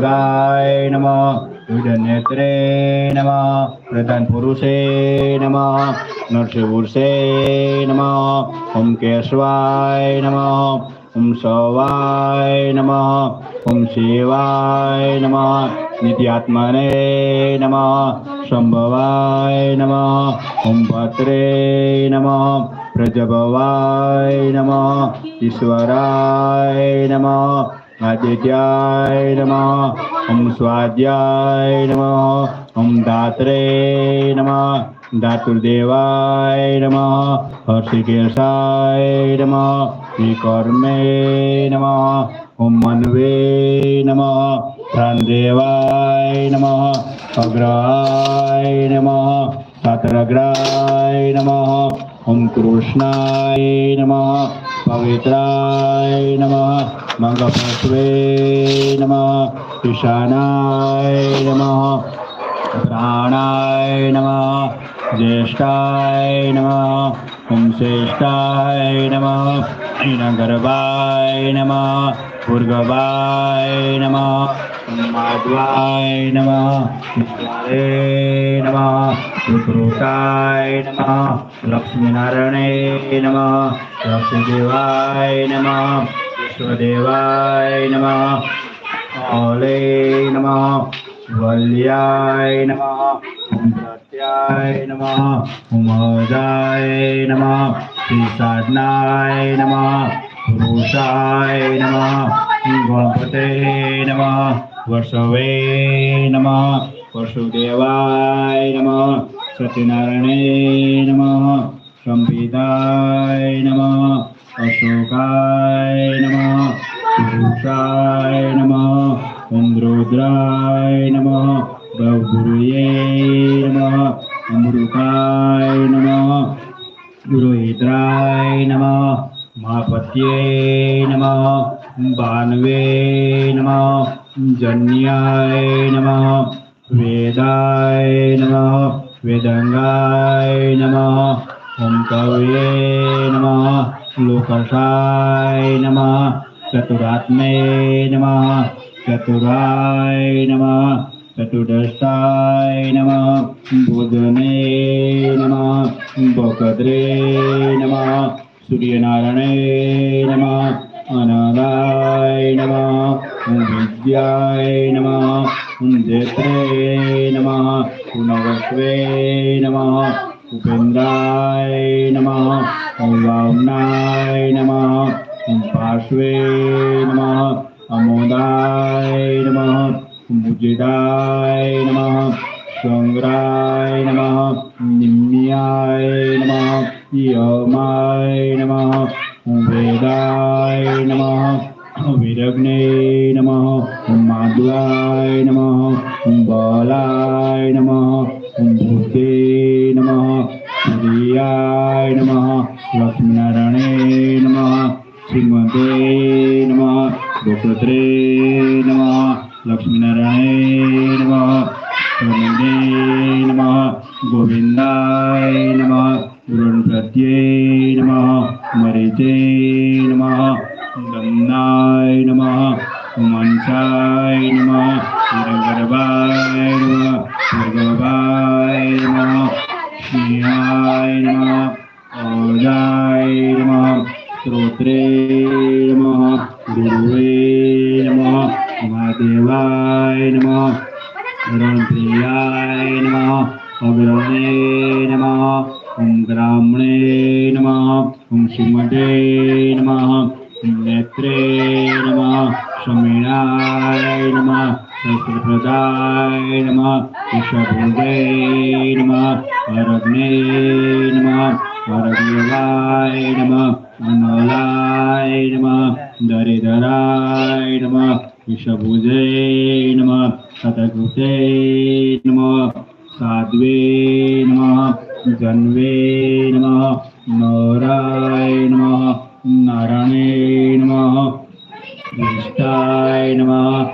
नागाय नमः। विडनेत्रे नमः। प्रधान पुरुषे नमः। नरसिंहपुरुषे नमः। ॐ केशवाय नमः। ॐ सवाय नमः। ॐ शिवाय नमः। नित्यात्मने नमः। शम्भवाय नमः। ॐ भद्रे नमः। प्रजभवाय नमः। ईश्वराय नमः। आदित्याय नमः। ॐ स्वाध्याय नमः। ॐ दात्रे नमः। धातुर्देवाय नमः। हर्षिकेशाय नमः। विकर्मे नमः। ॐ मन्वे नमः। प्राणदेवाय नमः। अग्राय नमः। सातरग्राय नमः। ॐ कृष्णाय नमः। पवित्राय नमः मंगपस्वे नमः, ईशानाय नमः, प्राणाय नमः, ज्येष्ठाय नमः ॐ श्रेष्ठाय नमः हीनगर्भाय नमः भूर्गवाय नमः। माध्वाय नमः। विश्वाय नमः। सुकृताय नमः। लक्ष्मीनारायणे नमः। लक्ष्मीदेवाय नमः। विश्वदेवाय नमः। औले नमः। वल्याय नमः। ॐ प्रत्याय नमः। अजाय नमः। श्रीसाधनाय नमः। पुरुषाय नमः। गणपते नमः। वसवे नमः। वसुदेवाय नमः। सत्यनारायणे नमः। संविदाय नमः। अशोकाय नमः। पुरुषाय नमः। इन्द्रोद्राय नमः। गौगुरुये नमः। अमृताय नमः। गुरुहित्राय नमः। महापत्ये नमः। बान्वे नमः। जन्याय नमः। वेदाय नमः। वेदङ्गाय नमः। ॐ कवये नमः। लोकषाय नमः। चतुरात्मे नमः। चतुराय नमः। चतुर्दशाय नमः। बुधने नमः। बकद्रे नमः। सूर्यनारायणे नमः। अनादाय नमः। विद्याय नमः। देत्रे नमः। पुनवस्वे नमः। उपेन्द्राय नमः। ॐ वामनाय नमः। ॐ पार्श्वे नमः। अमोदाय नमः। मुजिदाय नमः। सङ्ग्राय नमः। निम्याय नमः। यमाय नमः। वेदाय नमः। विरग्ने नमः माधवाय नमः, बालाय नमः भूते नमः सूर्याय नमः, लक्ष्मीनारायणे नमः, श्रीमते नमः गोपत्रे नमः, लक्ष्मीनारायणे नमः गोविन्दे नमः, गोविन्दाय नमः, गुरुप्रत्ये नमः, मरिते नमः। दम्नाय नमः मंसाय नमः हिरण्यगर्भाय नमः भर्गवाय नमः सिंहाय नमः ओजाय नमः, स्तोत्रे नमः, गुरुवे नमः, महादेवाय नमः रणप्रियाय नमः, अग्रणे नमः ॐ ब्राह्मणे नमः ॐ श्रीमते नमः। नेत्रे नमः समीनाय नमः सहस्रप्रदाय नमः ईशभुजे नमः वरग्ने नमः वरदेवाय नमः, अनलाय नमः, दरिदराय नमः ईशभुजे नमः शतकृते नमः, साध्वे नमः, जन्वे नमः, नौराय नमः नारायणे नमः। ज्येष्ठाय नमः।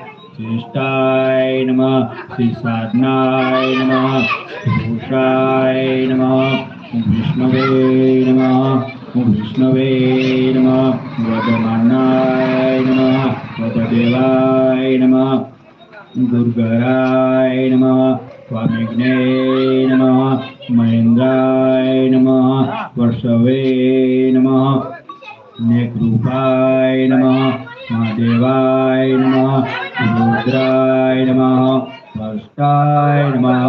ज्येष्ठाय नमः। श्रीसाधनाय नमः। पुरुषाय नमः। विष्णवे नमः। विष्णवे नमः। वदमानाय नमः। वददेवाय नमः। दुर्गराय नमः। स्वामिघ्ने नमः। महेन्द्राय नमः। वर्षवे नमः। नेक्रूपाय नमः। महादेवाय नमः। रुद्राय नमः। भष्टाय नमः।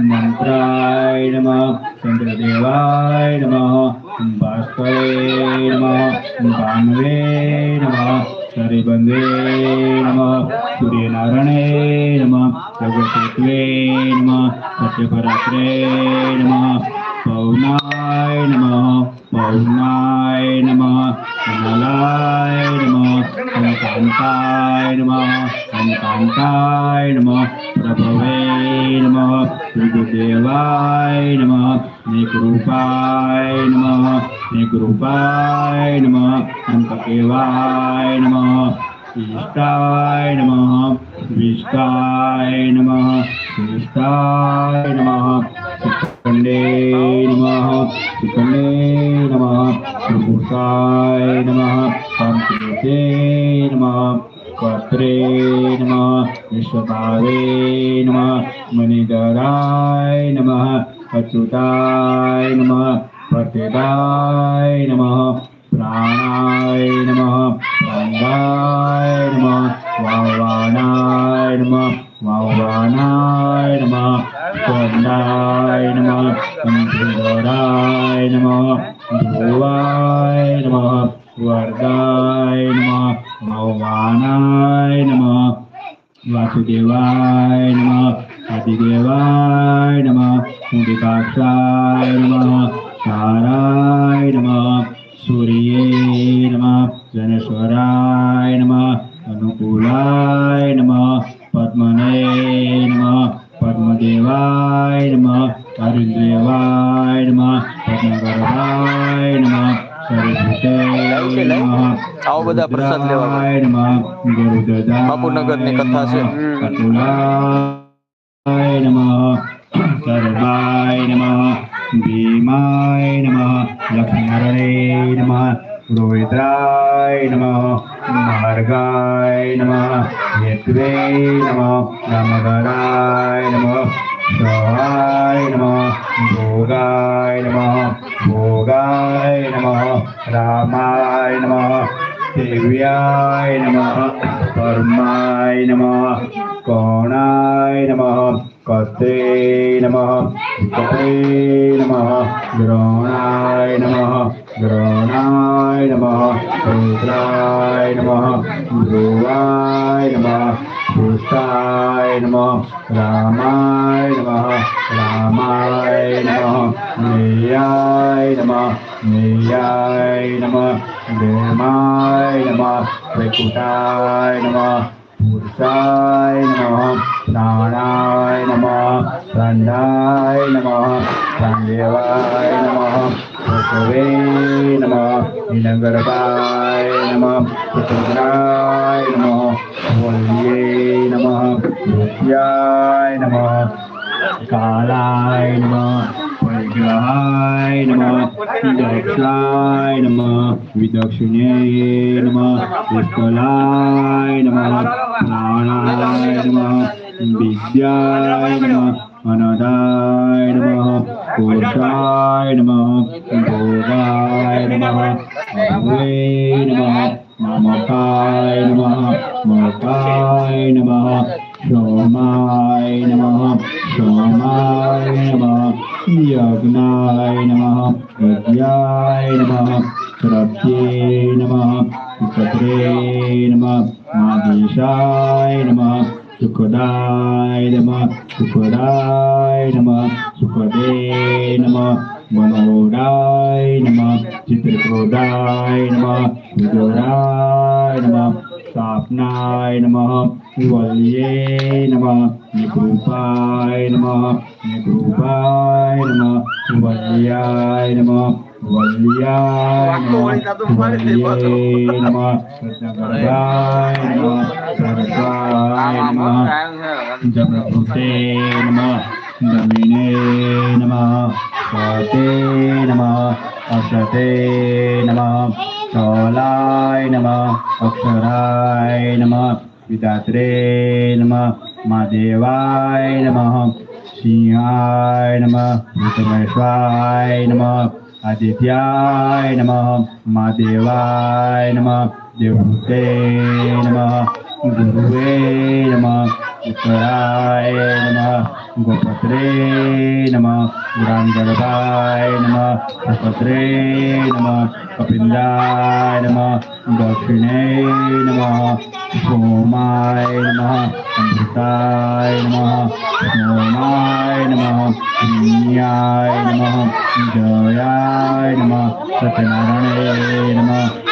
मंत्राय नमः। चंद्रदेवाय नमः। भास्करे नमः। भानवे नमः। हरिबंधे नमः। सूर्यनारायणे नमः। जगत्वे नमः। सत्यपरात्रे नमः। पौनाय नमः। पौनाय नमः। Nalai Namo, Kankantai Namo, Kankantai Namo, Prabhavai Namo, Prabhudevai Namo, Nikrupai Namo, Nikrupai Namo, Antakevai Namo, Ishtai Namo, Vishtai Namo, Vishtai Namo, शिखण्डे नमः शिखण्डे नमः प्रभुषाय नमः संस्कृते नमः कत्रे नमः विश्वभावे नमः मणिधराय नमः, अच्युताय नमः प्रतिदाय नमः, प्राणाय नमः प्राणाय नमः वावानाय नमः वावानाय नमः स्वर्णाय नमः कंठधराय नमः ध्रुवाय नमः वर्गाय नमः भगवानाय नमः वासुदेवाय नमः आदिदेवाय नमः मुदिकाक्षाय नमः ताराय नमः सूर्ये नमः जनेश्वराय नमः अनुकूलाय नमः पद्मने રુદ્રેવાય નમઃ પદ્મગર્ભાય નમઃ આવો બધા પ્રસાદ લેવા બાપુનગરની કથા છે સર્વાય નમઃ ભીમાય નમઃ લક્ષ્મણરે નમઃ રોહિત્રાય નમઃ માર્ગાય નમઃ યત્વે નમઃ રામગરાય નમઃ भोगाय नमः भोगाय नमः भोगाय नमः रामाय नमः देव्याय नमः परमाय नमः कोणाय नमः कर्त्रे नमः कर्त्रे नमः द्रोणाय नमः द्रोणाय नमः रुद्राय नमः ध्रुवाय नमः Kushtai Namah Ramai Namah Ramai Namah Niyai Namah Niyai Namah Demai Namah Prakutai Namah Kushtai Namah Nanai Namah Sandai Namah Sandivai गुरवे नमः। नीलंगरपाय नमः। प्रचंद्राय नमः। वल्ये नमः। भूत्याय नमः। कालाय नमः। परिग्रहाय नमः। दक्षाय नमः। विदक्षिण्यै नमः। उत्कलाय नमः। प्राणाय नमः। विद्याय नमः। अनदाय नमः। पुरुषाय नमः भोगाय नमः भगवे नमः ममताय नमः मताय नमः सोमाय नमः सोमाय नमः यज्ञाय नमः यज्ञाय नमः श्रव्ये नमः सत्रे नमः आदेशाय नमः சுகதாய நம சுகதாய நம சுகதே நம மனோடாய நம சித்திரகோடாய நம சுகராய நம स्थापनाय नमः वल्ये नमः निकृपाय नमः निकृपाय नमः वल्याय नमः जगभूते नमः दमिने नमः सते नम असते नम चौलाय नम अक्षराय नम पितात्रे नमः महादेवाय नम सिंहाय नम भूतमेश्वाय नम आदित्याय नमः महादेवाय नमः देवहूते नमः। गुरुवे नमः उत्तराय नमः गोपत्रे नमः पुराणगर्भाय नमः सपत्रे नमः कपिन्दाय नमः दक्षिणे नमः सोमाय नमः अमृताय नमः सोमाय नमः पुण्याय नमः जयाय नमः सत्यनारायणे नमः